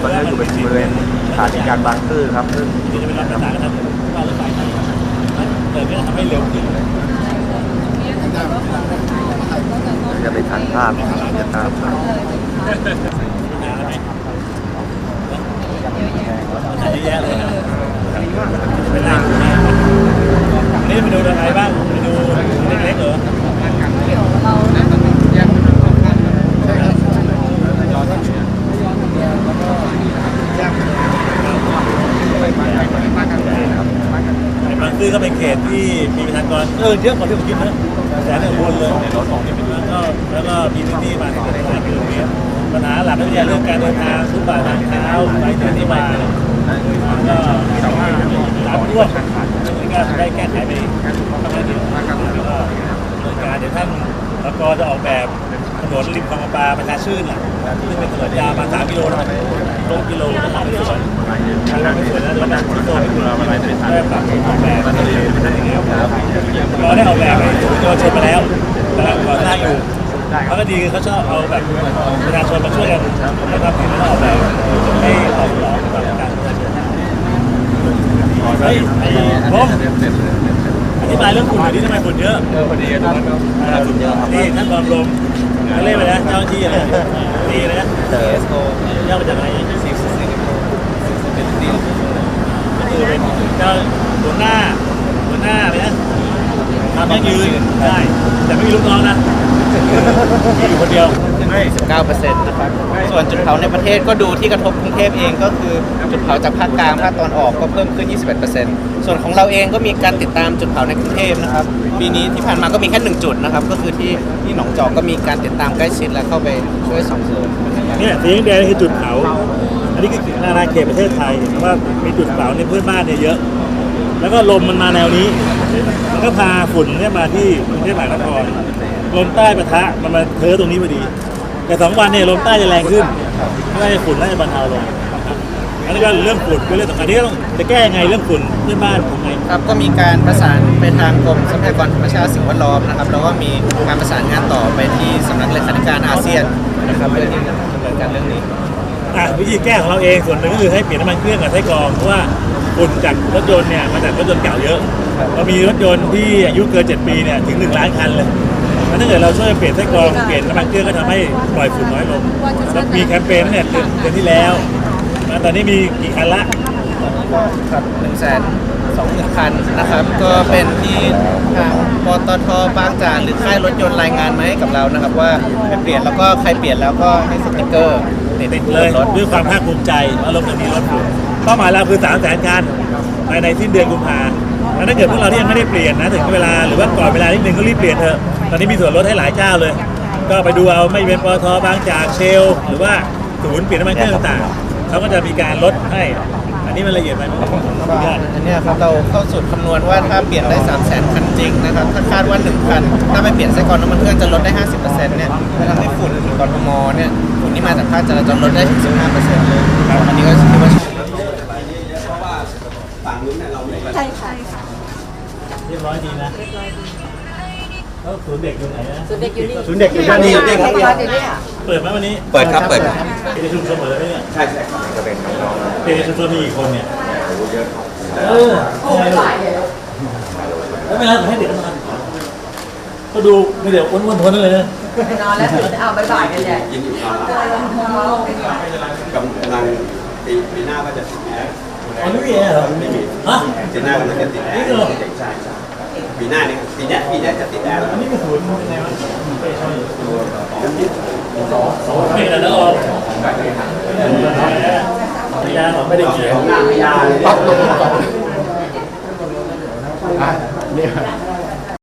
ตอนนี้อยู่บริเวณสถานีกลางบางซื่อครับซึ่งเดี๋ยวจะไปรับประสานกันว่ารถไฟไหนเกิดไม่ทำให้เร็วขึ้นจะไปทันภาพจะตามหาไหมหาเยอะแยะเลยนะไปนั่งวันนี้ไปดูอะไรบ้างไปดูเล็กๆเหรอ ไอ้บางซื่อ ก็เป็นเขตที่มีประชากรเออเยอะกว่าที่ผมคิดนะแสนหนึ่งคนเลยแล้วก็แล้วก็มีพื้นที่มาถึงห้ากิโลเมตรปัญหาหลักก็คือเรื่องการเดินทางทุกบาททางเท้าไปที่ที่มาก็น้ำท่วมนี่ก็ได้แก้ไขไปประมาณนี้แล้วก็ดำเนินการเดี๋ยวท่านตกจะออกแบบ ถนนริมคลองประปาประชาชื่นอะซึ่งเป็นถนนยาวมา3กิโลนะลงกิโลก็ทำไม่สวยทางเราไม่สวยแล้วเราแบบที่โตไม่ควได้ปรับออกแบบเราได้ออกแบบไปถึงเยาวชนมาแล้วกำลังก่อสร้างอยู่เขาก็ดีเขาชอบเอาแบบประชาชนมาช่วยกันนะครับถึงแล้วออกแบบให้ออกหลอมแบบการเฮ้ยไอ้ผมอธิบายเรื่องฝุ่นหน่อยดิทำไมฝุ่นเยอะเออพอดีครับฝุ่นเยอะนี่ท่านบอมลม เขาเรียกไปนะเจ้าหน้าที่อะไรดีเลยนะเออย่อมาจากอะไรก็คือเป็นเจ้าหัวหน้าหัวหน้าอะไรนะทำยั่งยืนได้ แต่ไม่มีลูกน้องนะมีอยู่คนเดียว 19%นะครับส่วนจุดเผาในประเทศก็ดูที่กระทบกรุงเทพเองก็คือจุดเผาจากภาคกลางภาคตอนออกก็เพิ่มขึ้น 21%ส่วนของเราเองก็มีการติดตามจุดเผาในกรุงเทพนะครับปีนี้ที่ผ่านมาก็มีแค่หนึ่งจุดนะครับก็คือที่ที่หนองจอกก็มีการติดตามใกล้ชิดและเข้าไปช่วยส่องสวนเนี่ยสีแดงๆนี่คือจุดเผาอันนี้คือนานาเขตประเทศไทยเพราะว่ามีจุดเผาในเพื่อนบ้านเนี่ยเยอะ แล้วก็ลมมันมาแนวนี้มันก็พาฝุ่นเนี่ยมาที่กรุงเทพมหานครลมใต้ปะทะมันมาเทอตรงนี้พอดี แต่สองวันเนี่ยลมใต้จะแรงขึ้นน่าจะฝุ่นน่าจะบรรเทาลงนะครับอันนี้ก็เรื่องฝุ่นก็เรื่องสำคัญที่ต้องจะแก้ยังไงเรื่องฝุ่นเพื่อนบ้านทำไง ครับก็มีการประสานไปทางกรมทรัพยากรธรรมชาติสิ่งแวดล้อมนะครับแล้วก็มีการประสานงานต่อไปที่สำนักเลขาธิการอาเซียนนะครับเพื่อที่จะดำเนินการเรื่องนี้ อะวิธีแก้ของเราเองส่วนหนึ่งก็คือให้เปลี่ยนน้ำมันเครื่องกับไส้กรองเพราะว่าฝุ่นจากรถยนต์เนี่ยมาจากรถยนต์เก่าเยอะเรามีรถยนต์ที่อายุเกิน7ปีเนี่ยถึง 1 ล้านคันเลย แล้วถ้าเกิดเราช่วยเปลี่ยนไส้กรองเปลี่ยนน้ำมันเครื่องก็ทำให้ปล่อยฝุ่นน้อยลงแล้วมีแคมเปญตั้งแต่เดือนเดือนที่แล้วนะตอนนี้มีกี่คันละครับหนึ่งแสนสองหมื่นคันนะครับ ก็เป็นที่ทางปตทบางจากหรือค่ายรถยนต์รายงานมาให้กับเรานะครับ ว่าไปเปลี่ยนแล้วก็ใครเปลี่ยนแล้วก็ให้สติกเกอร์ติดติดบเลยนรถด้วยความภาคภูมิใจว่าเราจะมีรถฝุ่นเป้าหมายเราคือ3 0 0 0 0 0คันภายในสิ้นเดือนกุมภาแล้วถ้าเกิดพวกเราที่ยังไม่ได้เปลี่ยนนะถึงเวลาหรือว่าก่อนเวลานิดนึงก็รีบเปลี่ยนเถอะ ตอนนี้มีส่วนลดให้หลายเจ้าเลย ก็ไปดูเอาไม่เป็นปตทบางจากเชล หรือว่าศูนย์เปลี่ยนน้ำมันเครื่องต่างๆเขาก็จะมีการลดให้ อันนี้มันละเอียดไปไหมขออนุญาตอันเนี้ยครับเราเข้าสูตรคำนวณว่าถ้าเปลี่ยนได้ 3 0 0 0 0 0คันจริงนะครับถ้าคาดว่า1คันถ้าไปเปลี่ยนไส้กรองน้ำมันเครื่องจะลดได้ 50%เนี่ยจะทำให้ฝุ่นกรทมเนี่ยฝุ่นที่มาจากภาคจราจรลดได้ถึง15%เลยอันนี้ก็ถือว่าใช่ค่ะเรียบร้อยดีนะแล้ วศูนย์เด็กอยู่ไหนนะศูนย์เด็กอยู่นี่ศูนย์เด็กอยู่ด้านนี้เด็กครับเด็กเนี่ยเปิดไหมวันนี้เปิดครับเปิดครับเป็นในชุมชนหมดเลยไหมเนี่ยใช่ใช่ครับก็เป็นน้องเป็นในชุมชนมีกี่คนเนี่ยๆเยอะเออโอ้ไม่ไหวแล้วไม่รับให้เด็กมาก็ดูมีเดี๋ยวอ้วนๆทนนั่นเลยนะไปนอนแล้วตื่นเอาบ่ายๆกันใหญ่ยินอยู่ครับกำลังปีปีหน้าก็จะติดแอร์อ๋อไม่มีแอร์เหรอไม่มีฮะปีหน้ากำลังจะติดแอร์นี่เหรอใช่ใช่ ปีหน้านี่ปีเนี้ยปีเนี้ยจะติดแอร์แล้วอันนี้เป็นศูนย์ยังไงวะไปช่วยสองไม่แล้วนะออกพยาของไม่ได้เขียนของงานพยาเลยปั๊บลงก่อนอะเนี่ย